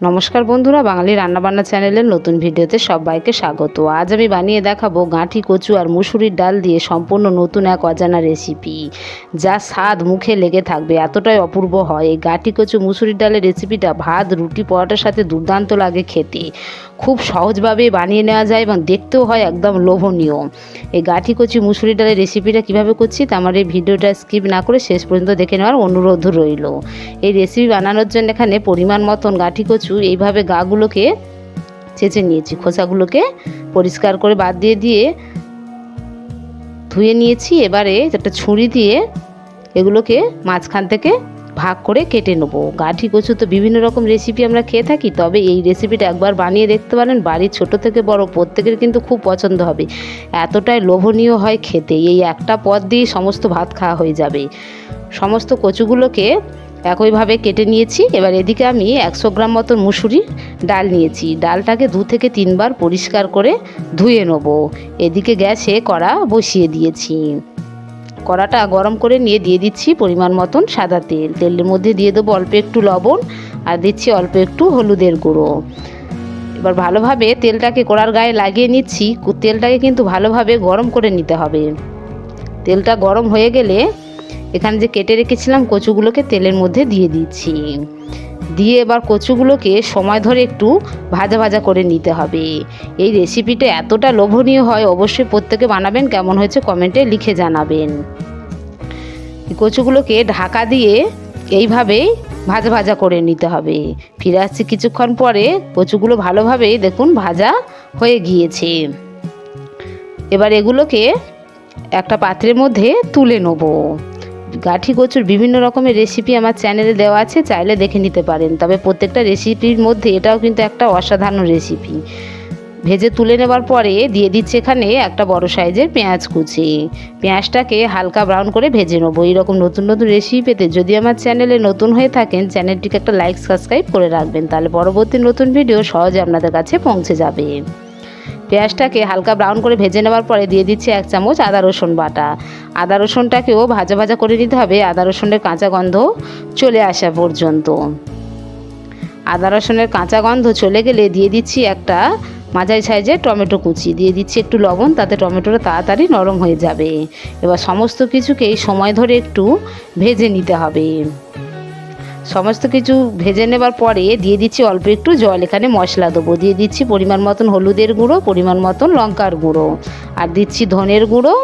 নমস্কার বন্ধুরা, বাঙালি রান্নাবান্না চ্যানেলের নতুন ভিডিওতে সবাইকে স্বাগত। আজ আমি বানিয়ে দেখাবো গাঁঠি, কচু আর মুসুরির ডাল দিয়ে সম্পূর্ণ নতুন এক অজানা রেসিপি যা স্বাদ মুখে লেগে থাকবে, এতটাই অপূর্ব হয়। এই গাঁঠি, কচু, মুসুরির ডালের রেসিপিটা ভাত, রুটি, পরোটার সাথে দুর্দান্ত লাগে খেতে। খুব সহজভাবে বানিয়ে নেওয়া যায় এবং দেখতেও হয় একদম লোভনীয়। এই গাঁঠি, কচু মুসুরি ডালের রেসিপিটা কীভাবে করছি তা আমার এই ভিডিওটা স্কিপ না করে শেষ পর্যন্ত দেখে নেওয়ার অনুরোধ রইল। এই রেসিপি বানানোর জন্য এখানে পরিমাণ মতন গাঁঠি, কচু এইভাবে গাগুলোকে চেঁচে নিয়েছি, খোসাগুলোকে পরিষ্কার করে বাদ দিয়ে দিয়ে ধুয়ে নিয়েছি। এবারে একটা ছুরি দিয়ে এগুলোকে মাঝখান থেকে ভাগ করে কেটে নেব। গাঠি, কচু তো বিভিন্ন রকম রেসিপি আমরা খেয়ে থাকি, তবে এই রেসিপিটা একবার বানিয়ে দেখতে পারেন। বাড়ির ছোট থেকে বড় প্রত্যেকের কিন্তু খুব পছন্দ হবে। এতটাই লোভনীয় হয় খেতে। এই একটা পদ দিয়ে সমস্ত ভাত খাওয়া হয়ে যাবে। সমস্ত কচুগুলোকে একইভাবে কেটে নিয়েছি। এবার এদিকে আমি একশো গ্রাম মতো মুসুরি ডাল নিয়েছি। ডালটাকে দু থেকে তিনবার পরিষ্কার করে ধুয়ে নেব। এদিকে গ্যাসে কড়া বসিয়ে দিয়েছি। কড়াটা গরম করে নিয়ে দিয়ে দিচ্ছি পরিমাণ মতন সাদা তেল। তেলের মধ্যে দিয়ে দেবো অল্প একটু লবণ আর দিচ্ছি অল্প একটু হলুদের গুঁড়ো। এবার ভালোভাবে তেলটাকে কড়ার গায়ে লাগিয়ে নিচ্ছি। তেলটাকে কিন্তু ভালোভাবে গরম করে নিতে হবে। তেলটা গরম হয়ে গেলে এখানে যে কেটে রেখেছিলাম কচুগুলোকে তেলের মধ্যে দিয়ে দিচ্ছি। দিয়ে এবার কচুগুলোকে সময় ধরে একটু ভাজা ভাজা করে নিতে হবে। এই রেসিপিটা এতটা লোভনীয় হয়, অবশ্যই প্রত্যেকে বানাবেন, কেমন হয়েছে কমেন্টে লিখে জানাবেন। কচুগুলোকে ঢাকা দিয়ে এইভাবেই ভাজা ভাজা করে নিতে হবে। ফিরে আসছি কিছুক্ষণ পরে, কচুগুলো ভালোভাবেই দেখুন ভাজা হয়ে গিয়েছে। এবার এগুলোকে একটা পাত্রের মধ্যে তুলে নেব। গাঠি কচুর বিভিন্ন রকমের রেসিপি আমার চ্যানেলে দেওয়া আছে, চাইলে দেখে নিতে পারেন। তবে প্রত্যেকটা রেসিপির মধ্যে এটাও কিন্তু একটা অসাধারণ রেসিপি ভেজে তুলে নেবার পরে দিয়ে দিচ্ছে এখানে একটা বড় সাইজের পেঁয়াজ কুচি। পেঁয়াজটাকে হালকা ব্রাউন করে ভেজে নেব। এইরকম নতুন নতুন রেসিপি পেতে যদি আমার চ্যানেলে নতুন হয়ে থাকেন চ্যানেলটিকে একটা লাইক সাবস্ক্রাইব করে রাখবেন। তাহলে পরবর্তী নতুন ভিডিও সহজে আপনাদের কাছে পৌঁছে যাবে। পেঁয়াজটাকে হালকা ব্রাউন করে ভেজে নেওয়ার পরে দিয়ে দিচ্ছি এক চামচ আদা রসুন বাটা। আদা রসুনটাকেও ভাজা ভাজা করে নিতে হবে, আদা রসুনের কাঁচা গন্ধ চলে আসা পর্যন্ত। আদা রসুনের কাঁচা গন্ধ চলে গেলে দিয়ে দিচ্ছি একটা মাঝারি সাইজের টমেটো কুচি। দিয়ে দিচ্ছি একটু লবণ, তাতে টমেটোটা তাড়াতাড়ি নরম হয়ে যাবে। এবার সমস্ত কিছুকেই সময় ধরে একটু ভেজে নিতে হবে। সমস্ত কিছু ভেজে নেবার পরে দিয়ে দিচ্ছি অল্প একটু জল। এখানে মশলা দেবো। দিয়ে দিচ্ছি পরিমাণ মতন হলুদের গুঁড়ো, পরিমাণ মতন লঙ্কার গুঁড়ো। আর দিচ্ছি ধনের গুঁড়ো,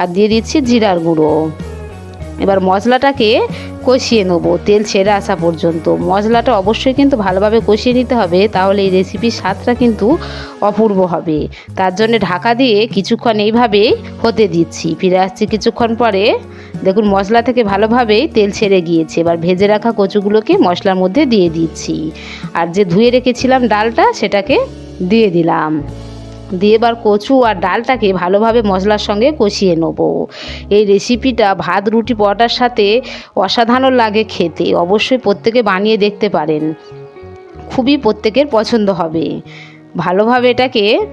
আর দিয়ে দিচ্ছি জিরার গুঁড়ো। এবার মশলাটাকে কষিয়ে নেব, তেল ছেড়ে আসা পর্যন্ত। মশলাটা অবশ্যই কিন্তু ভালোভাবে কষিয়ে নিতে হবে, তাহলে এই রেসিপির স্বাদটা কিন্তু অপূর্ব হবে। তার জন্য ঢাকা দিয়ে কিছুক্ষণ এইভাবেই হতে দিচ্ছি। ফিরে আসছি কিছুক্ষণ পরে। দেখুন, মশলা থেকে ভালোভাবেই তেল ছেড়ে গিয়েছে। এবার ভেজে রাখা কচুগুলোকে মশলার মধ্যে দিয়ে দিচ্ছি। আর যে ধুয়ে রেখেছিলাম ডালটা, সেটাকে দিয়ে দিলাম। দিয়ে এবার কচু আর ডালটাকে ভালোভাবে মশলার সঙ্গে কষিয়ে নেব। এই রেসিপিটা ভাত, রুটি, পরোটার সাথে অসাধারণ লাগে খেতে। অবশ্যই প্রত্যেকে বানিয়ে দেখতে পারেন। খুবই প্রত্যেকের পছন্দ হবে। ভালোভাবে এটাকে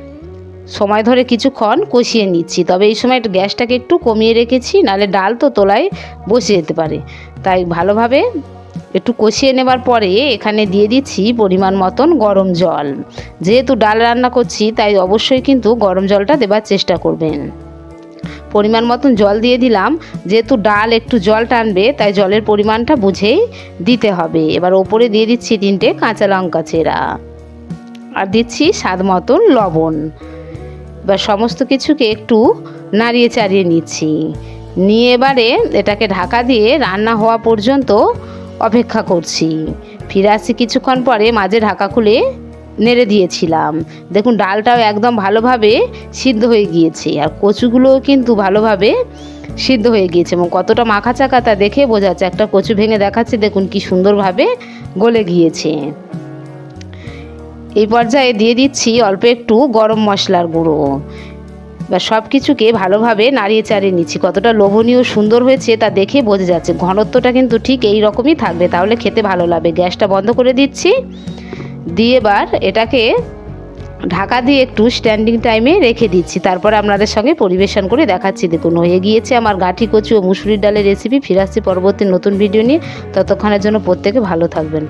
সময় ধরে কিছুক্ষণ কষিয়ে নিচ্ছি। তবে এই সময় গ্যাসটাকে একটু কমিয়ে রেখেছি, নাহলে ডাল তো তোলায় বসে যেতে পারে। তাই ভালোভাবে একটু কষিয়ে নেবার পরে এখানে দিয়ে দিচ্ছি পরিমাণ মতন গরম জল। যেহেতু ডাল রান্না করছি, তাই অবশ্যই কিন্তু গরম জলটা দেবার চেষ্টা করবেন। পরিমাণ মতন জল দিয়ে দিলাম। যেহেতু ডাল একটু জল টানবে, তাই জলের পরিমাণটা বুঝেই দিতে হবে। এবার ওপরে দিয়ে দিচ্ছি তিনটে কাঁচা লঙ্কা চেরা। আর দিচ্ছি স্বাদ মতন লবণ। এবার সমস্ত কিছুকে একটু নাড়িয়ে চাড়িয়ে নিচ্ছি। নিয়ে এবারে এটাকে ঢাকা দিয়ে রান্না হওয়া পর্যন্ত অপেক্ষা করছি। ফিরে আসছি কিছুক্ষণ পরে মাঝে ঢাকা খুলে নেড়ে দিয়েছিলাম। দেখুন, ডালটাও একদম ভালোভাবে সিদ্ধ হয়ে গিয়েছে আর কচুগুলোও কিন্তু ভালোভাবে সিদ্ধ হয়ে গিয়েছে এবং কতটা মাখা চাকা তা দেখে বোঝা যাচ্ছে। একটা কচু ভেঙে দেখাচ্ছে, দেখুন কি সুন্দরভাবে গলে গিয়েছে। এই পর্যায়ে দিয়ে দিচ্ছি অল্প একটু গরম মশলার গুঁড়ো। বা সব কিছুকে ভালোভাবে নাড়িয়ে চাড়িয়ে নিচ্ছি। কতটা লোভনীয়, সুন্দর হয়েছে তা দেখে বোঝা যাচ্ছে। ঘনত্বটা কিন্তু ঠিক এই রকমই থাকবে, তাহলে খেতে ভালো লাগবে। গ্যাসটা বন্ধ করে দিচ্ছি। দিয়ে এবার এটাকে ঢাকা দিয়ে একটু স্ট্যান্ডিং টাইমে রেখে দিচ্ছি। তারপর আপনাদের সঙ্গে পরিবেশন করে দেখাচ্ছি। দেখুন হয়ে গিয়েছে আমার গাঠি, কচু ও মুসুরির ডালের রেসিপি ফিরে আসছি পরবর্তী নতুন ভিডিও নিয়ে। ততক্ষণের জন্য প্রত্যেকে ভালো থাকবেন।